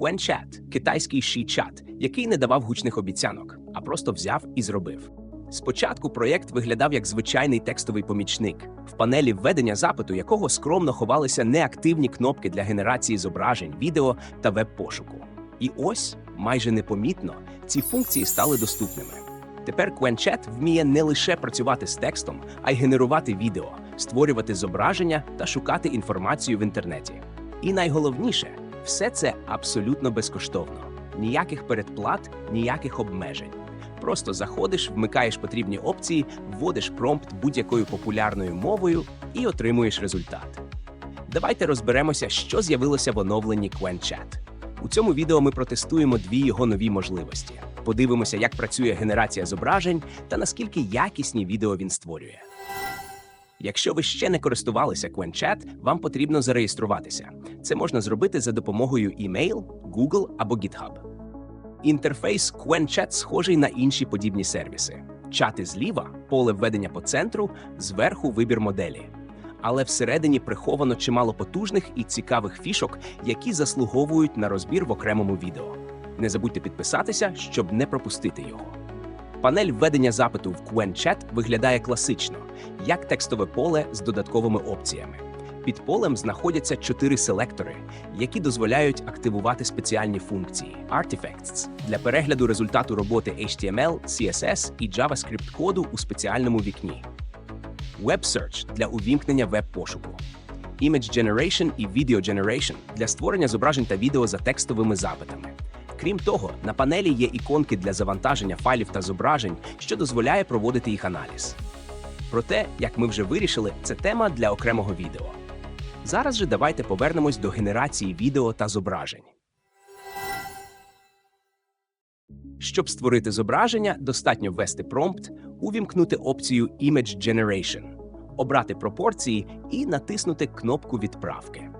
QuenChat – китайський ші-чат, який не давав гучних обіцянок, а просто взяв і зробив. Спочатку проєкт виглядав як звичайний текстовий помічник, в панелі введення запиту якого скромно ховалися неактивні кнопки для генерації зображень, відео та веб-пошуку. І ось, майже непомітно, ці функції стали доступними. Тепер QuenChat вміє не лише працювати з текстом, а й генерувати відео, створювати зображення та шукати інформацію в інтернеті. І найголовніше, все це абсолютно безкоштовно. Ніяких передплат, ніяких обмежень. Просто заходиш, вмикаєш потрібні опції, вводиш промпт будь-якою популярною мовою і отримуєш результат. Давайте розберемося, що з'явилося в оновленні QuenChat. У цьому відео ми протестуємо дві його нові можливості. Подивимося, як працює генерація зображень та наскільки якісні відео він створює. Якщо ви ще не користувалися QuenChat, вам потрібно зареєструватися. Це можна зробити за допомогою email, Google або GitHub. Інтерфейс QuenChat схожий на інші подібні сервіси. Чати зліва, поле введення по центру, зверху вибір моделі. Але всередині приховано чимало потужних і цікавих фішок, які заслуговують на розбір в окремому відео. Не забудьте підписатися, щоб не пропустити його. Панель введення запиту в QuenChat виглядає класично, як текстове поле з додатковими опціями. Під полем знаходяться чотири селектори, які дозволяють активувати спеціальні функції Artifacts для перегляду результату роботи HTML, CSS і JavaScript коду у спеціальному вікні. Web Search для увімкнення веб-пошуку. Image Generation і Video Generation для створення зображень та відео за текстовими запитами. Крім того, на панелі є іконки для завантаження файлів та зображень, що дозволяє проводити їх аналіз. Проте, як ми вже вирішили, це тема для окремого відео. Зараз же давайте повернемось до генерації відео та зображень. Щоб створити зображення, достатньо ввести промпт, увімкнути опцію Image Generation, обрати пропорції і натиснути кнопку відправки.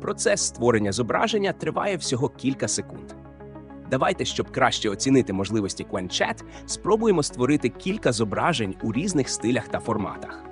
Процес створення зображення триває всього кілька секунд. Давайте, щоб краще оцінити можливості QuenChat, спробуємо створити кілька зображень у різних стилях та форматах.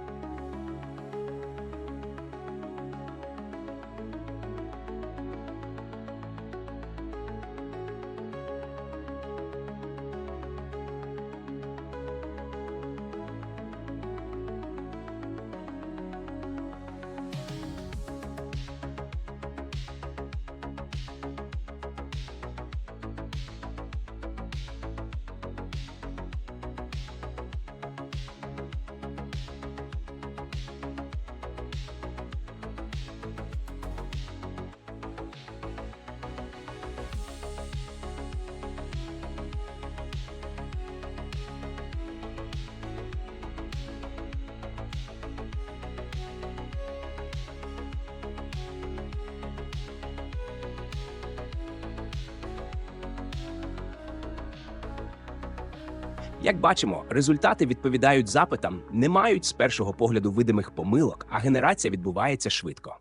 Як бачимо, результати відповідають запитам, не мають з першого погляду видимих помилок, а генерація відбувається швидко.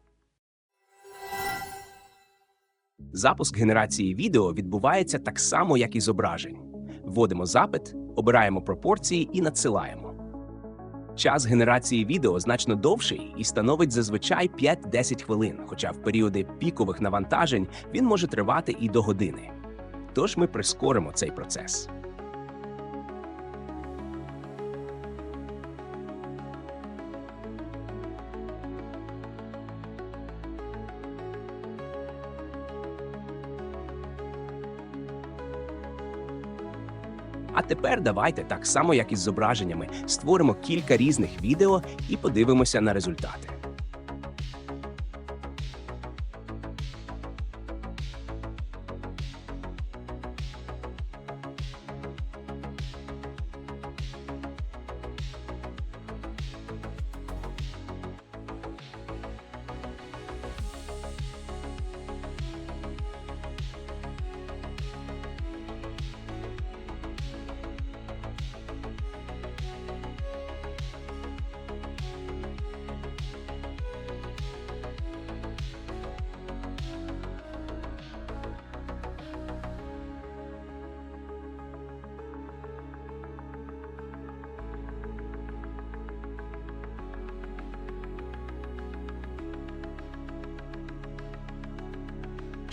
Запуск генерації відео відбувається так само, як і зображень. Вводимо запит, обираємо пропорції і надсилаємо. Час генерації відео значно довший і становить зазвичай 5-10 хвилин, хоча в періоди пікових навантажень він може тривати і до години. Тож ми прискоримо цей процес. А тепер давайте, так само як із зображеннями, створимо кілька різних відео і подивимося на результати.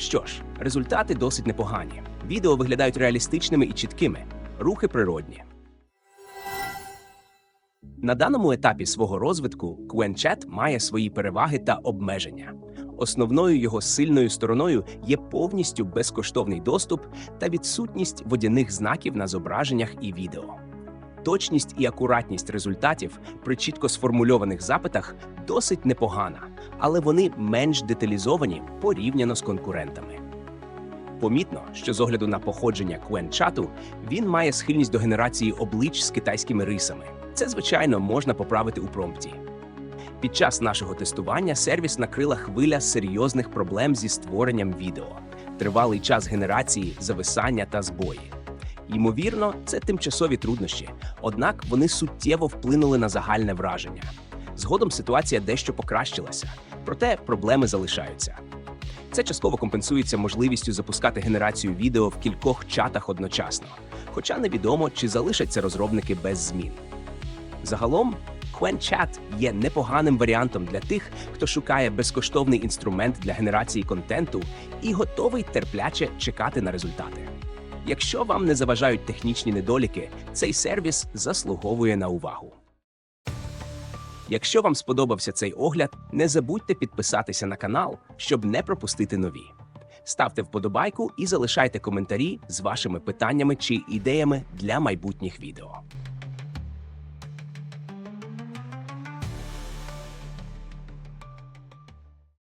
Що ж, результати досить непогані. Відео виглядають реалістичними і чіткими, рухи природні. На даному етапі свого розвитку QuenChat має свої переваги та обмеження. Основною його сильною стороною є повністю безкоштовний доступ та відсутність водяних знаків на зображеннях і відео. Точність і акуратність результатів при чітко сформульованих запитах досить непогана, але вони менш деталізовані порівняно з конкурентами. Помітно, що з огляду на походження QuenChat, він має схильність до генерації облич з китайськими рисами. Це, звичайно, можна поправити у промпті. Під час нашого тестування сервіс накрила хвиля серйозних проблем зі створенням відео, тривалий час генерації, зависання та збої. Ймовірно, це тимчасові труднощі, однак вони суттєво вплинули на загальне враження. Згодом ситуація дещо покращилася, проте проблеми залишаються. Це частково компенсується можливістю запускати генерацію відео в кількох чатах одночасно, хоча невідомо, чи залишаться розробники без змін. Загалом, QuenChat є непоганим варіантом для тих, хто шукає безкоштовний інструмент для генерації контенту і готовий терпляче чекати на результати. Якщо вам не заважають технічні недоліки, цей сервіс заслуговує на увагу. Якщо вам сподобався цей огляд, не забудьте підписатися на канал, щоб не пропустити нові. Ставте вподобайку і залишайте коментарі з вашими питаннями чи ідеями для майбутніх відео.